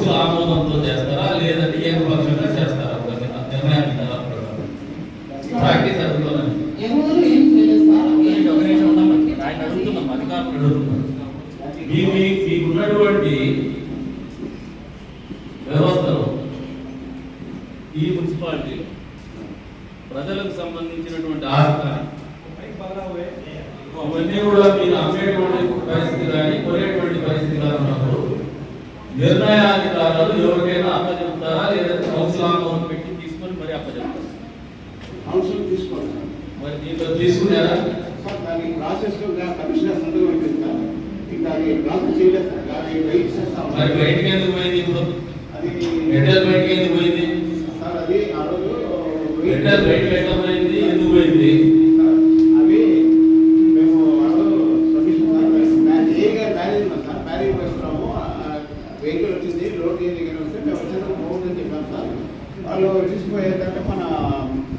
Council ఆమోదంతో చేస్తారా? లేదంటే ఏకపక్షంగా చేస్తారా ఒక నిర్ణయానికి ప్రాక్టీస్ అడుగుతున్నాను ఎవరు ఏం చేయలేదు సార్ ఏంటి ఒక నిమిషం ఉండమ్మా. ఆయన అడుగుతున్నాం అధికారులు అడుగుతున్నాం మీ మీ మీకున్నటువంటి వ్యవస్థలో ఈ మున్సిపాలిటీలో ప్రజలకు సంబంధించినటువంటి ఆస్తి అవన్నీ కూడా మీరు అమ్మేటువంటి పరిస్థితి కానీ కొనేటువంటి పరిస్థితి కానీ ఉన్నప్పుడు నిర్ణయాధికారాలు ఎవరికైనా అప్పచెప్తారా లేదంటే కౌన్సిల్ పెట్టి తీసుకొని మరి అప్పచెప్తారా. కౌన్సిల్ తీసుకోండి. సార్. మరి దీంట్లో తీసుకున్నారా? సార్ దాని ప్రాసెస్ కమిషనర్ సంతకం అయిపోయింది ఇంకా అది ప్రాసెస్ చేయలేదు సార్. అది వెయిట్ చేస్తా. మరి బయటికి ఎందుకు పోయింది ఇప్పుడు? అది ఎడ్డల్ బయటికి ఎందుకు పోయింది? సార్ అది ఆ రోజు ఎడ్డల్ బయటకు ఎట్లా పోయింది ఎందుకు పోయింది సార్, అవి మేము ఆ రోజు సబ్మిషన్ సార్ మ్యా- ఏ గారు మ్యారేజ్ ఉన్నాం సార్ మ్యారేజ్ వస్తున్నాము వెహికల్ వచ్చింది రోడ్ ఏ దగ్గర వస్తే మేము వచ్చేందుకు బాగుందని చెప్పాం సార్ వాళ్ళు తీసుకుపోయేదంటే మన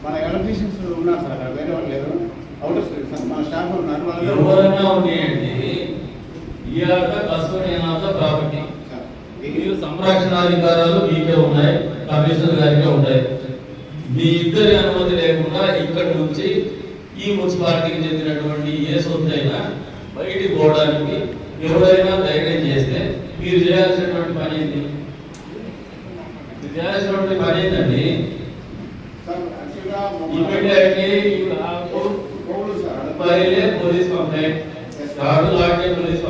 మన ఎలక్ట్రీషియన్స్ ఉన్నారు సార్ అక్కడ వేరే వాళ్ళు లేరు. అవుట్ సార్ మన స్టాఫ్ ఉన్నారు వాళ్ళు ఎవరైనా ఉన్నాయండి ఆట కస్టమర్ ప్రాపర్టీ మీరు సంరక్షణాధికారాలు మీకే ఉన్నాయి కమిషనర్ గారికే ఉంటాయి. మీ ఇద్దరి అనుమతి లేకుండా ఇక్కడి నుంచి ఈ మున్సిపాలిటీకి చెందినటువంటి ఏ సొత్తు అయినా బయటికి పోవడానికి ఎవరైనా ధైర్యం చేస్తే మీరు చేయాల్సినటువంటి పని ఏంటి? మీరు చేయాల్సినటువంటి పని ఏంటండి? సార్ యాక్చువల్గా ఇమ్మీడియట్లీ పోలీస్ కంప్లైంట్ పోలీస్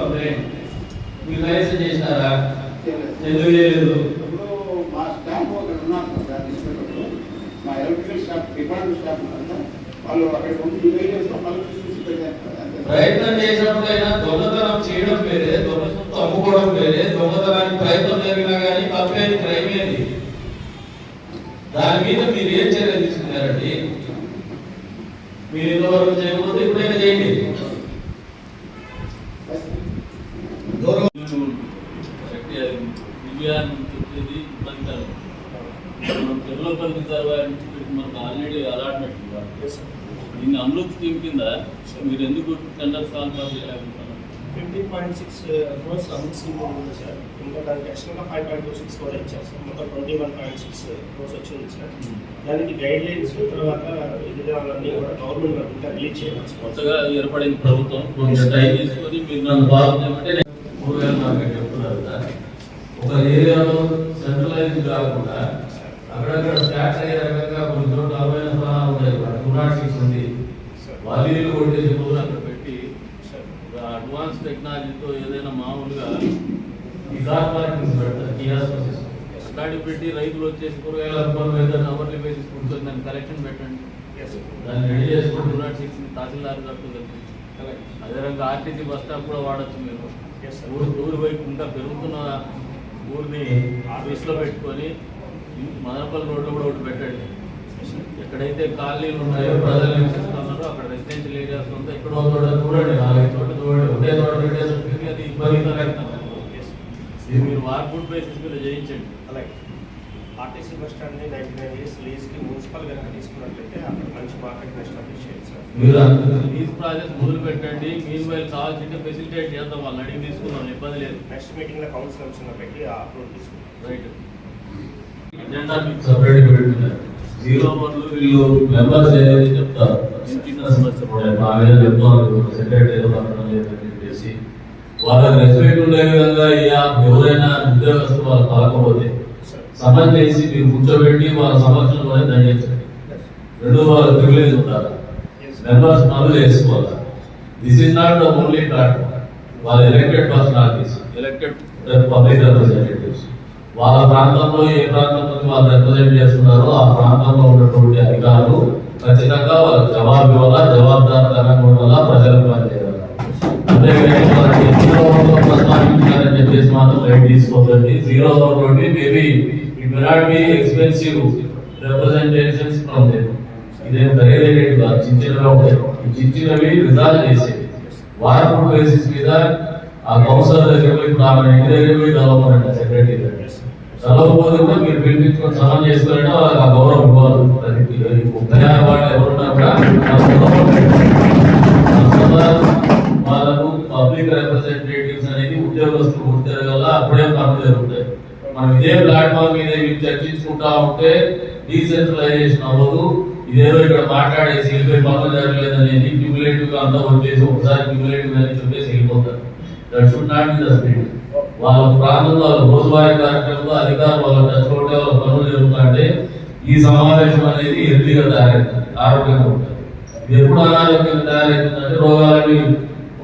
మీరు లైసెన్స్ చేసినారా? ఎందుకు చేయలేదు? మా స్టాఫ్ ఉన్నారు సార్ మా ఎలక్ట్రికల్ స్టాఫ్ డిపార్ట్మెంట్ స్టాఫ్ ఉన్నారు వాళ్ళు అక్కడ ఉండి ప్రయత్నం చేసినప్పుడైనా దొంగతనం చేయడం వేరే దొంగతనం అమ్ముకోవడం వేరే దొంగతనానికి ప్రయత్నం జరిగినా కానీ తప్పేది క్రైమ్ ఏది? దాని మీద మీరు ఏం చర్యలు తీసుకున్నారండి? మీరు ఇంతవరకు చేయకపోతే ఇప్పుడైనా చేయండి. దివ్యాన్ని ఇబ్బందికరం మనం డెవలపర్ రిజర్వ్ మనకు ఆల్రెడీ అలాట్మెంట్ దీన్ని అమృత్ స్కీమ్ కింద మీరు ఎందుకు tenders confer fifteen point six crores amount scheme ఉంది సార్ ఇంకా దానికి extra five point two six కూడా ఇచ్చారు సార్ మొత్తం twenty one point six crores వచ్చింది సార్ దానికి గైడ్ లైన్స్ తర్వాత విధానాలన్నీ కూడా గవర్నమెంట్ ఇంకా రిలీజ్ చేయాలి కొత్తగా ఏర్పడిన ప్రభుత్వం. టైం తీసుకొని మీరు నన్ను నేను కూరగాయల మార్కెట్ చెప్తున్నారు ఒక ఏరియాలో సెంట్రలైజ్ కాకుండా అక్కడక్కడ స్టార్ట్ అయ్యే రకంగా కొన్ని చోట్ల స్థానాలు ఉన్నాయి. ఉంది. వాలీలు కొట్టేసి అడ్వాన్స్ టెక్నాలజీతో ఏదైనా మామూలుగా అట్లాంటివి పెట్టి రైతులు వచ్చేసి కూరగాయలు అవర్లీ బేసిస్ కూర్చొని దాన్ని కరెక్షన్ పెట్టండి. దాన్ని రెడీ చేసుకుంటూ టూ నాట్ సిక్స్ తహసీల్దార్ కట్టుకుంటుంది అదే రకంగా ఆర్టీసీ బస్ స్టాప్ కూడా వాడచ్చు మీరు. ఊరు ఊరు వైపు ఇంకా పెరుగుతున్న ఊరిని ఆఫీస్లో పెట్టుకొని మదనపల్లి రోడ్లో కూడా ఒకటి పెట్టండి. ఎక్కడైతే కాలనీలు ఉన్నాయో ప్రజలు నివసిస్తున్నారో అక్కడ రెసిడెన్షియల్ ఏరియాస్ ఉంటే ఎక్కడో చోట చూడండి నాలుగు చోట చూడండి ఒకే చోట పెట్టేసరికి అది ఇబ్బందికరంగా ఇది మీరు వార్పుడ్ బేసిస్ మీద చేయించండి అలాగే. ఆర్టీసీ బస్ స్టాండ్ని నైన్టీ నైన్ ఇయర్స్ లీజ్కి మున్సిపల్ కనుక తీసుకున్నట్లయితే అక్కడ మంచి మార్కెట్ ఎస్టాబ్లిష్ చేయాలి సార్. మీరు లీజ్ ప్రాసెస్ మొదలు పెట్టండి మీన్ వైల్ కావాల్సింటే ఫెసిలిటేట్ చేద్దాం వాళ్ళని అడిగి తీసుకుందాం ఇబ్బంది లేదు. నెక్స్ట్ మీటింగ్లో కౌన్సిల్ అంశంగా పెట్టి ఆ అప్రూవ్ తీసుకుంటాం. రైట్ ఎజెండా సపరేట్ పెట్టున్నారు జీరో వన్లు వీళ్ళు మెంబర్స్ ఏదైతే చెప్తారు మీద చెప్తారు సెక్రటరీ లేదని చెప్పేసి. వాళ్ళకి రెస్పెక్ట్ ఉండే విధంగా ఎవరైనా ఉద్యోగస్తులు వాళ్ళు కాకపోతే సమన్ చేసి మీరు కూర్చోబెట్టి వాళ్ళ సమక్షంలోనే దండించండి. రెండు వాళ్ళ ప్రివిలేజ్ ఉండాలి మెంబర్స్ నలుగు వేసుకోవాలి. This is not the only platform వాళ్ళ elected personalities elected public representatives వాళ్ళ ప్రాంతంలో ఏ ప్రాంతం నుంచి వాళ్ళు రిప్రజెంట్ చేస్తున్నారో ఆ ప్రాంతంలో ఉన్నటువంటి అధికారులు ఖచ్చితంగా వాళ్ళ జవాబు ఇవ్వాలా జవాబుదారితనంగా ఉండాలా ప్రజలకు పనిచేయాలి అంతేగాని వాళ్ళకి జీరో ప్రస్తావించారని చెప్పేసి మాత్రం light తీసుకోదండి zero hour maybe it may not be expensive representations from them ఇదేం ఖరీదైనవి కాదు. చిన్న చిన్నగా ఉంటాయి. ఈ చిన్నవి రిజాల్వ్ చేసేవి వారపు బేసిస్ మీద ఆ కౌన్సిలర్ దగ్గర పోయి ఇప్పుడు ఆమె ఇంటి దగ్గర పోయి కలవమనండి సెక్రటరీ చదవకపోతే మీరు పిలిపించుకొని సహాయం చేసుకున్నట్టు వాళ్ళకి ఆ గౌరవం ఇవ్వాలి. అది ముఖ్య వాళ్ళు ఎవరున్నా కూడా వాళ్ళకు పబ్లిక్ రిప్రజెంటేటివ్స్ అనేది ఉద్యోగస్తులు ఉంటారు కదా అప్పుడే పనులు జరుగుతాయి. మనం ఇదే ప్లాట్ఫామ్ మీద ఇవి చర్చించుకుంటా ఉంటే డీసెంట్రలైజేషన్ అవ్వదు. ఇదేదో ఇక్కడ మాట్లాడేసి వెళ్ళిపోయి పనులు జరగలేదనేది క్యూములేటివ్గా అంతా వచ్చేసి ఒకసారి క్యూములేటివ్ అని చెప్పేసి వెళ్ళిపోతారు. That should not be the వాళ్ళ ప్రాంతంలో రోజువారీ కార్యక్రమంలో అధికారులు వాళ్ళ టచ్ ఉంటే వాళ్ళ పనులు జరుగుతుంటే ఈ సమావేశం అనేది హెల్తీగా తయారవుతుంది ఆరోగ్యంగా ఉంటుంది. ఎప్పుడు అనారోగ్యంగా తయారవుతుందంటే రోగాలని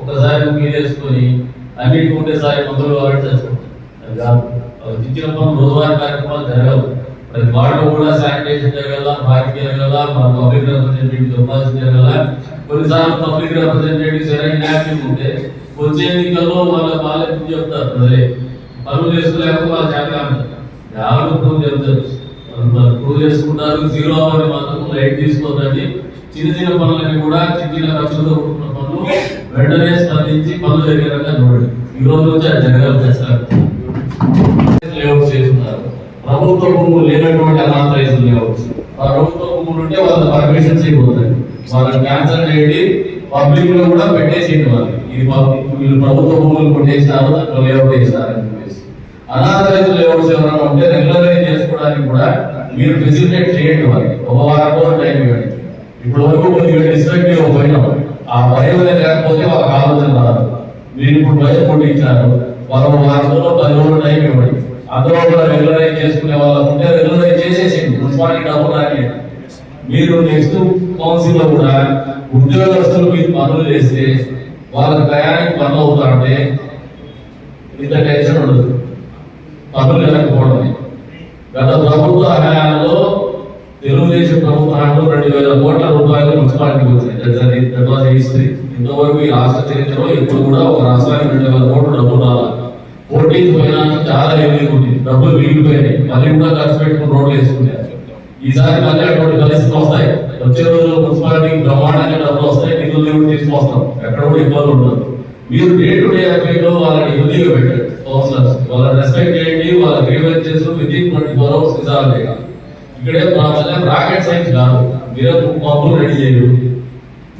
ఒకసారి మీరేసుకొని అన్నిటికీ ఉండేసారి మందులు వాడి చచ్చిపోతాయి అది కాదు వాళ్ళకి ఇచ్చిన పనులు రోజువారీ కార్యక్రమాలు జరగవు. ప్రతి వార్డు కూడా శానిటైజేషన్ జరగల పార్క్ జరగల మన పబ్లిక్ రిప్రజెంటేటివ్ చెప్పాల్సి జరగల. కొన్నిసార్లు పబ్లిక్ రిప్రజెంటేటివ్ సరైన ఉంటే వచ్చే ఎన్నికల్లో వాళ్ళ వాళ్ళ చెప్తారు సరే పనులు చేసుకోలేకపోతే వాళ్ళ చేత అంటారు చెప్తారు ప్రూవ్ చేసుకుంటారు. జీరో అవర్ మాత్రం లైట్ తీసుకోదండి చిన్న చిన్న పనులన్నీ కూడా చిన్న చిన్న ఖర్చులతో కూడుకున్న పనులు వెంటనే స్పందించి పనులు జరిగే రకంగా చూడండి. ఈ రోజు నుంచి అది జరగాలి చేస్తారు లేఅవుట్స్ చేస్తున్నారు. ప్రభుత్వ భూములు లేనటువంటి అనాథరైజ్ లేఅవుట్స్. ప్రభుత్వ భూములు ఉంటే వాళ్ళ పర్మిషన్స్ అయిపోతాయి. వాళ్ళని క్యాన్సల్ చేయండి పబ్లిక్లో కూడా పెట్టేసేయండి వాళ్ళు. ఇది వీళ్ళు ప్రభుత్వ భూములు కొట్టేసినారు లేఅవుట్ వేసినారు అని చెప్పేసి. అనాథరైతు లేఅవుట్స్ ఎవరైనా ఉంటే రెగ్యులరైజ్ చేసుకోవడానికి కూడా మీరు ఫెసిలిటేట్ చేయండి వాళ్ళకి ఒక వారం రోజులు టైం ఇవ్వండి. ఇప్పుడు వరకు కొద్దిగా డిస్ట్రక్టివ్ పోయినాం. ఆ భయం అనేది లేకపోతే వాళ్ళకి ఆలోచన రాదు. మీరు ఇప్పుడు భయం కొట్టించారు. వాళ్ళు ఒక వారం రోజులు పది రోజులు టైం ఇవ్వండి. అందులో కూడా రెగ్యులరైజ్ చేసుకునే వాళ్ళు ఉంటే రెగ్యులరైజ్ చేసేసింది మున్సిపాలిటీ డబ్బు రాని మీరు నెక్స్ట్ కౌన్సిల్లో కూడా ఉద్యోగస్తులు మీరు పనులు చేస్తే వాళ్ళ టయానికి పనులు అవుతారంటే ఇంత టెన్షన్ ఉండదు. పనులు వెళ్ళకపోవడమే గత ప్రభుత్వ హయాంలో తెలుగుదేశం ప్రభుత్వంలో రెండు వేల కోట్ల రూపాయలు మున్సిపాలిటీ వచ్చింది That's the- that ఇంతవరకు ఈ రాష్ట్ర చరిత్రలో ఎప్పుడు కూడా ఒక రాష్ట్రానికి రెండు వేల కోట్ల డబ్బులు రావాలి ఫోర్టీన్త్ ఫైనాన్స్ చాలా హెవీ డబ్బులు మిగిలిపోయినాయి మళ్ళీ కూడా ఖర్చు పెట్టుకుని రోడ్లు వేసుకున్నారు. ఈసారి మళ్ళీ అటువంటి పరిస్థితులు వస్తాయి. వచ్చే రోజు మున్సిపాలిటీకి బ్రహ్మాండంగా డబ్బులు వస్తాయి. నిధులు దేవుడు తీసుకొస్తాం ఎక్కడ కూడా ఇబ్బంది ఉండదు. మీరు డే టు డే అఫైర్లో వాళ్ళని ఇబ్బందిగా పెట్టారు కౌన్సిలర్స్ వాళ్ళని రెస్పెక్ట్ చేయండి వాళ్ళ grievances within twenty four hours resolve చేయాలి. ఇక్కడే ప్రాబ్లం రాకెట్ సైన్స్ కాదు. మీరే పంపులు రెడీ చేయరు.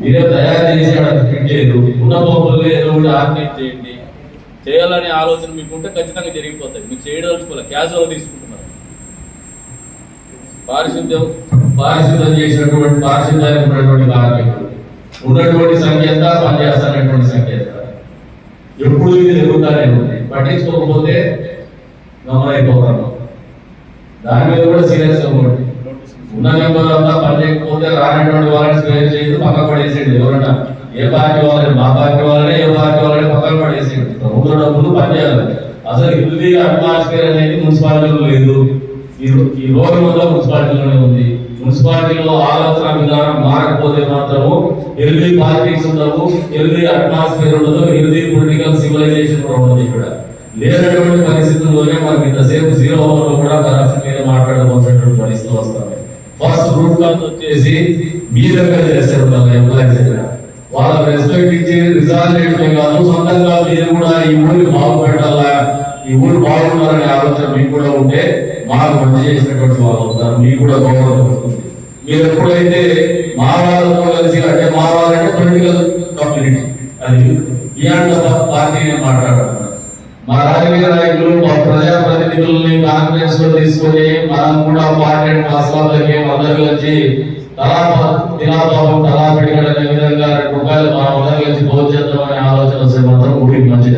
మీరే తయారు చేసి అక్కడ ఫిట్ చేయరు. ఉన్న పంపులు ఏదో ఒకటి ఆర్గనైజ్ చేయండి. చేయాలనే ఆలోచన మీకు ఉంటే ఖచ్చితంగా జరిగిపోతాయి. మీకు చేయదలుచుకోవాలి. క్యాజువల్ తీసుకుంటున్నారు. పారిశుద్ధ్యం పారిశుద్ధ్యం చేసినటువంటి పారిశుద్ధ్యానికి ఉన్నటువంటి కార్మికులు. ఉన్నటువంటి సంఖ్య ఎంత? పనిచేస్తున్నటువంటి సంఖ్య ఎప్పుడు ఇది జరుగుతానే ఉంది. పట్టించుకోకపోతే గమనైపోతాము దాని మీద కూడా సీరియస్ అవ్వండి ఉన్న మెంబర్ అంతా పని చేయకపోతే రానటువంటి వాళ్ళని స్క్వేర్ చేయదు పక్క పడేసేయండి. ఎవరన్నా ఏ పార్టీ వాళ్ళని మా పార్టీ వాళ్ళని ఏ పార్టీ వాళ్ళని పక్కన పడేసేయండి. ప్రభుత్వ డబ్బులు పనిచేయాలి. అసలు ఇది అట్మాస్ఫియర్ అనేది మున్సిపాలిటీలో లేదు. ఈ రో- వల్ల మున్సిపాలిటీలోనే ఉంది. మున్సిపాలిటీలో ఆలోచన విధానం మారకపోతే మాత్రము హెల్దీ పాలిటిక్స్ ఉండవు హెల్దీ అట్మాస్ఫియర్ ఉండదు హెల్దీ పొలిటికల్ సివిలైజేషన్ కూడా ఉండదు ఇక్కడ. లేనటువంటి పరిస్థితుల్లోనే మనకి ఇంతసేపు జీరో అవర్లో కూడా కరప్షన్ మీద మాట్లాడవలసినటువంటి పరిస్థితులు వస్తాయి. ఫస్ట్ రూట్ కాల్ వచ్చేసి మీ దగ్గర చేస్తారు వాళ్ళ ఎంప్లాయీస్ దగ్గర? వాళ్ళ రెస్పెక్ట్ ఇచ్చి రిజాల్వ్ చేయడమే కాదు సొంతంగా మీరు కూడా ఈ ఊరికి బాగుపెట్టాలా ఈ ఊరు బాగుండాలనే ఆలోచన మీకు కూడా ఉంటే మాకు మంచి చేసినటువంటి వాళ్ళు అవుతారు. మీకు కూడా గౌరవం మీరు ఎప్పుడైతే మా వాళ్ళతో కలిసి అంటే మా వాళ్ళంటే పొలిటికల్ కమ్యూనిటీ అది బియాండ్ పార్టీని మాట్లాడుతున్నారు మా రాజకీయ నాయకులు మా ప్రజా కాన్ఫరెన్స్లో తీసుకొని మనం కూడా పార్లమెంట్ రాష్ట్రాలకి అందరు కలిసి తలా తిలాపాపం తలా పెట్టుకోవడం విధంగా రెండు రూపాయలు మనం అందరం కలిసి అనే ఆలోచన వస్తే మాత్రం ఊరికి మంచి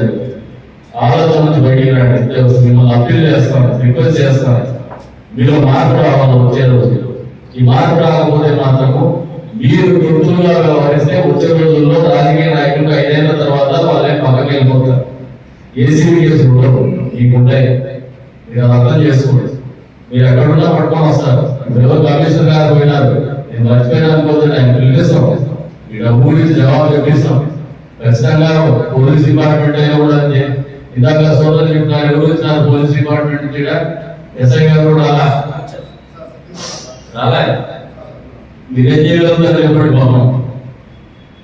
ఆలోచన నుంచి బయటికి రండి మిమ్మల్ని అప్పీల్ చేస్తాను రిక్వెస్ట్ చేస్తాను. మీరు మార్పు రావాలి వచ్చే రోజు. ఈ మార్పు రాకపోతే మాత్రము మీరు తొత్తులుగా వ్యవహరిస్తే వచ్చే రోజుల్లో రాజకీయ నాయకులు ఐదేళ్ళ తర్వాత వాళ్ళే పక్కకి వెళ్ళిపోతారు ఏసీబీ కేసు ఉండవు మీకుంటాయి మీరు అది అర్థం చేసుకోండి. మీరు ఎక్కడున్నా పట్టుకొని వస్తారు. ఎవరు కమిషనర్ గారు పోయినారు. నేను మర్చిపోయినాను అనుకోవద్దు ఆయన పిలిపిస్తాం. ఈ డబ్బు గురించి జవాబు చెప్పిస్తాం. ఖచ్చితంగా పోలీస్ డిపార్ట్మెంట్ అయినా కూడా ఇందాక సోదరు చెప్పినారు ఎవరు వచ్చినారు? పోలీస్ డిపార్ట్మెంట్ నుంచి ఎస్ఐ గారు కూడా రాలే? మీరేం చేయగలుగుతారు చెప్పండి పాపం.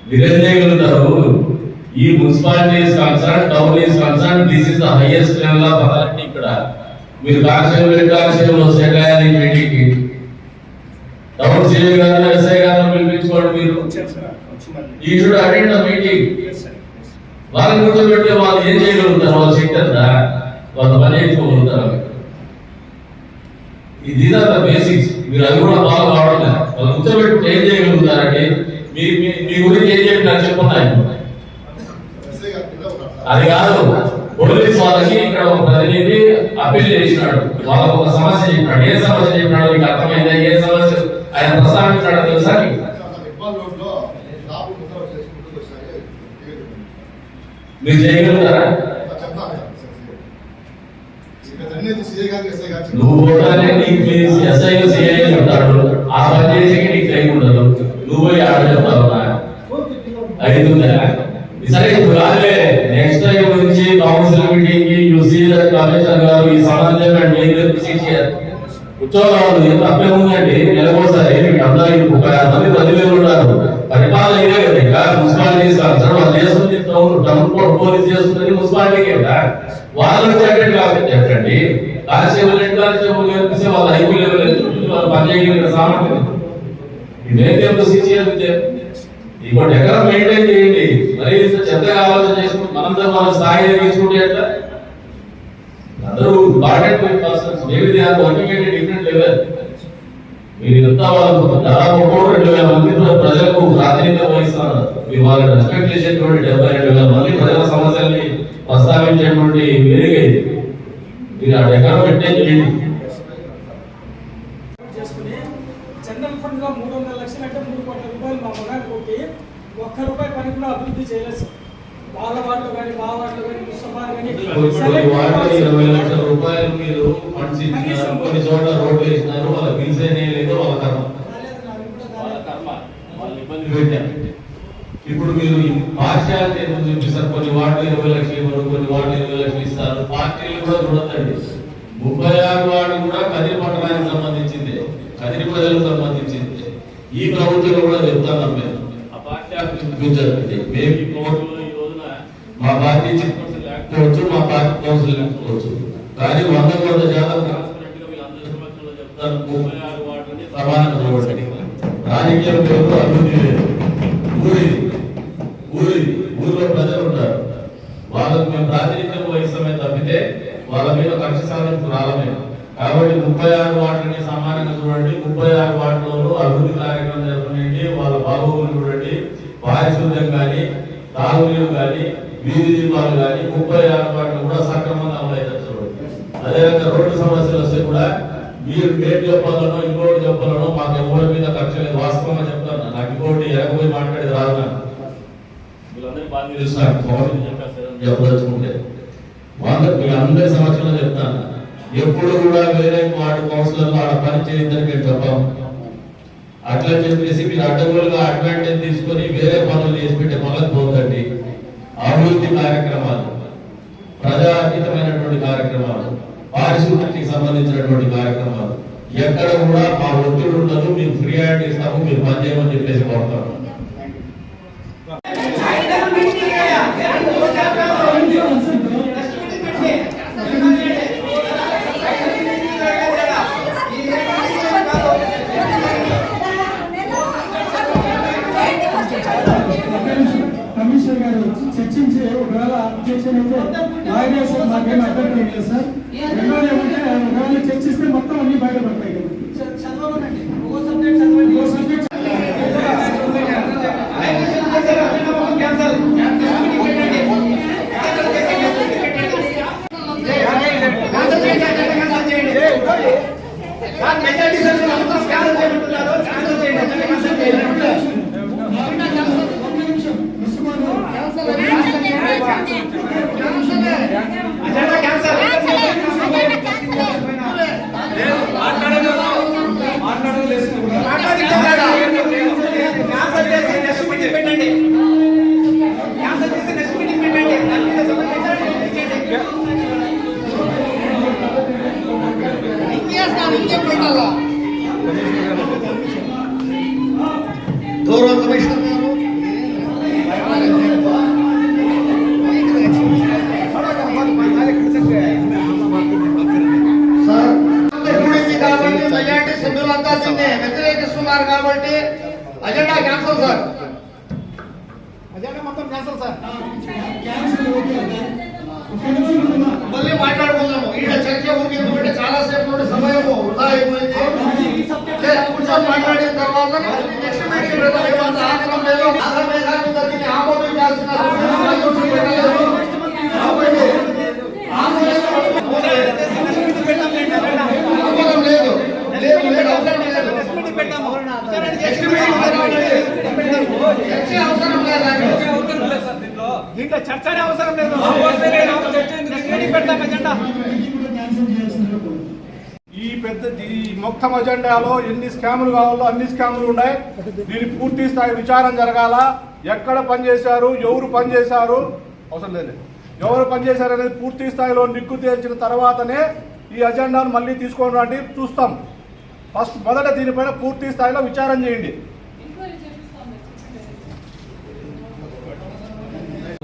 మీరేం చేయగలుగుతారు ఈ municipality is concern town is concern this is the highest level of authority ఇక్కడ. మీరు కానిస్టేబుల్ హెడ్ కానిస్టేబుల్ వస్తే కానీ మీటింగ్. కి టౌన్ సిఐ గారు ఎస్ఐ గారు పిలిపించుకోండి మీరు. ఈ షుడ్ అటెండ్ ద మీటింగ్. వాళ్ళని కూర్చోబెట్టే వాళ్ళు ఏం చేయగలుగుతారు? వాళ్ళు శక్తంగా వాళ్ళు పని చేసుకోగలుగుతారు ఇది అంత బేసిక్స్ మీరు అది కూడా బాగా కావడం వాళ్ళు కూర్చోబెట్టి ఏం చేయగలుగుతారండి మీ మీ- గురించి ఏం చెప్పినా చెప్పున్నాయి అది కాదు. పోలీస్ వాళ్ళకి ఇక్కడ ఒక ప్రతినిధి అప్పీల్ చేసినాడు. వాళ్ళకు ఒక సమస్య చెప్పినాడు. ఏ సమస్య చెప్పినాడు మీకు అర్థమైందా? ఏ సమస్య? ఆయన ప్రస్తావించాడో తెలుసా మీకు? మీరు చేయగలుగుతారా? నువ్వు పోతానే నీకు ఎస్ఐ సిఐ ఆ పని నీకు టైం ఉండదు. నువ్వు పోయి ఆడ చెప్తావు ఐదు సరే ఇప్పుడు కాదులే నెక్స్ట్ టైం నుంచి కౌన్సిల్ మీటింగ్కి యు కమిషనర్ గారు ఈ మీరు ఏం తప్పే ఉందండి? నెలకోసారి మీకు మంది ప్రజలు ఉన్నారు. పరిపాలన ఇదే కదా ఇంకా మున్సిపాలిటీ కన్సర్న్ వాళ్ళు చేస్తుంది టౌన్ టౌన్ కోర్ట్ పోలీస్ చేస్తుంది మున్సిపాలిటీ కదా వాళ్ళు చెప్పండి కాబట్టి చెప్పండి. కానిస్టేబుల్ హెడ్ కానిస్టేబుల్ కనిపిస్తే వాళ్ళ ఐపీ లెవెల్ ఎంత వాళ్ళు పని సామర్థ్యం ఇదేంటి సీనియర్ ఇంకోటి ఎక్కడ మెయింటైన్ చేయండి? మరి ఇంత ఆలోచన చేసుకుంటే మనంతా మన స్థాయి తీసుకుంటే ఎట్లా? అందరూ important persons maybe they are at different మీరు ఇంత వాళ్ళు దాదాపు రెండు వేల మంది ప్రజలకు ప్రాతినిధ్యం వహిస్తున్నారు. మీరు వాళ్ళని రెస్పెక్ట్ చేసేటువంటి డెబ్బై రెండు వేల మంది ప్రజల సమస్యల్ని ప్రస్తావించేటువంటి వేదిక ఇది. మీరు ఆ ఎక్కడ పెట్టే చేయండి. జనరల్ ఫండ్గా మూడు వందల లక్షలు అంటే మూడు కోట్ల రూపాయలు మా మగానికి ఒక్క రూపాయి పని కూడా అభివృద్ధి చేయలేదు. కానీ కానీ కానీ ఇరవై లక్షల రూపాయలు మీరు ఫండ్స్ ఇచ్చినారు కొన్ని చోట్ల రోడ్లు వేసినారు వాళ్ళ బిల్స్ లేదు వాళ్ళ కర్మ. ఇప్పుడు మీరు పార్షాలిటీ ఎందుకు చూపిస్తారు కొన్ని వార్డులు ఇరవై లక్షలు ఇవ్వరు కొన్ని వార్డులు ఇరవై లక్షలు ఇస్తారు పార్టీలు కూడా చూడొద్దండి ముప్పై ఆరు వార్డు కూడా కదిరి పట్టణానికి సంబంధించింది కదిరి ప్రజలకు సంబంధించింది. ఈ ప్రభుత్వం కూడా చెప్తాను మేము ఆ పార్టీ చూపించండి మేము ఈ కోర్టులో ఈ రోజున మా పార్టీ చెప్పవచ్చు మా పార్టీ కౌన్సిల్ లేకపోవచ్చు. కానీ వంద కోట్ల శాతం transparent గా వీళ్ళందరి సమక్షంలో చెప్తాను ముప్పై ఆరు వార్డులని సమానంగా చూడండి రాజకీయం లేదు అభివృద్ధి లేదు ఊరి ఊరి ఊరిలో ప్రజలు ఉంటారు వాళ్ళకు మేము ప్రాతినిధ్యం వహిస్తామే తప్పితే వాళ్ళ మీద కక్ష సాధింపు రాలమే కాబట్టి ముప్పై ఆరు వాటిని సమానంగా చూడండి ముప్పై ఆరు వాటిలో అభివృద్ధి కార్యక్రమం జరపండి వాళ్ళ బాగోగులు చూడండి పారిశుద్ధ్యం కానీ తాగునీరు కానీ వీధి దీపాలు కానీ ముప్పై ఆరు వాటిని కూడా సక్రమంగా అమలైతే చూడండి అదేవిధంగా రోడ్డు సమస్యలు వస్తే కూడా మీరు పేరు చెప్పాలనో ఇంకోటి చెప్పాలనో మాకు ఎవరి మీద కక్ష లేదు. వాస్తవంగా చెప్తాను నాకు ఇంకోటి ఎరకపోయి మాట్లాడేది రాదు నాకు. బాగా తెలుసు చెప్పదలుచుకుంటే. వాళ్ళ మీ అందరి సమక్షంలో చెప్తాను. ఎప్పుడు కూడా వేరే వార్డు కౌన్సిలర్లు ఆడ పని చేయొద్దని మేము చెప్పాము. అట్లా చెప్పేసి మీరు అడ్డగోలుగా అడ్వాంటేజ్ తీసుకొని వేరే పనులు చేసి పెట్టే పనులకు పోతండి అభివృద్ధి కార్యక్రమాలు ప్రజా అతీతమైనటువంటి కార్యక్రమాలు. పారిశుద్ధ్యానికి సంబంధించినటువంటి కార్యక్రమాలు. ఎక్కడ కూడా మా ఒత్తిడి ఉండదు మేము ఫ్రీ హ్యాండ్ ఇస్తాము మీరు పనిచేయమని చెప్పేసి కోరుతాము కమిషనర్ గారు చర్చించి ఒకవేళ అబ్జెక్షన్ అయితే వాయిదా వేస్తే మాకేం అర్థం లేదు సార్? Memorial క్యాన్సల్ సార్ అదేనా మొత్తం క్యాన్సల్ సార్ మళ్ళీ మాట్లాడుకుందాము ఇక్కడ చర్చ ఊరికెందుకంటే చాలా సేపు నుండి వృధా అయిపోయింది మాట్లాడిన తర్వాత ఆమోదించాల్సిన ఆమోదం లేదు లేదు దీంట్లో. అవసరం లేదు. ఈ పెద్ద ఈ మొత్తం అజెండాలో ఎన్ని స్కాములు కావాలో అన్ని స్కాములు ఉన్నాయి. దీని పూర్తి స్థాయి విచారం జరగాల. ఎక్కడ పనిచేశారు? ఎవరు పనిచేశారు? అవసరం లేదు. ఎవరు పనిచేశారు అనేది పూర్తి స్థాయిలో నిగ్గు తేల్చిన తర్వాతనే ఈ అజెండాను మళ్ళీ తీసుకోవడం లాంటి చూస్తాం. ఫస్ట్ మొదట దీనిపైన పూర్తి స్థాయిలో విచారం చేయండి.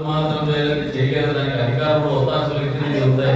మాత్రం లేదని చేయలేదు దానికి అధికారంలో ఒత్తాసులు ఇచ్చినవి ఉంటాయి.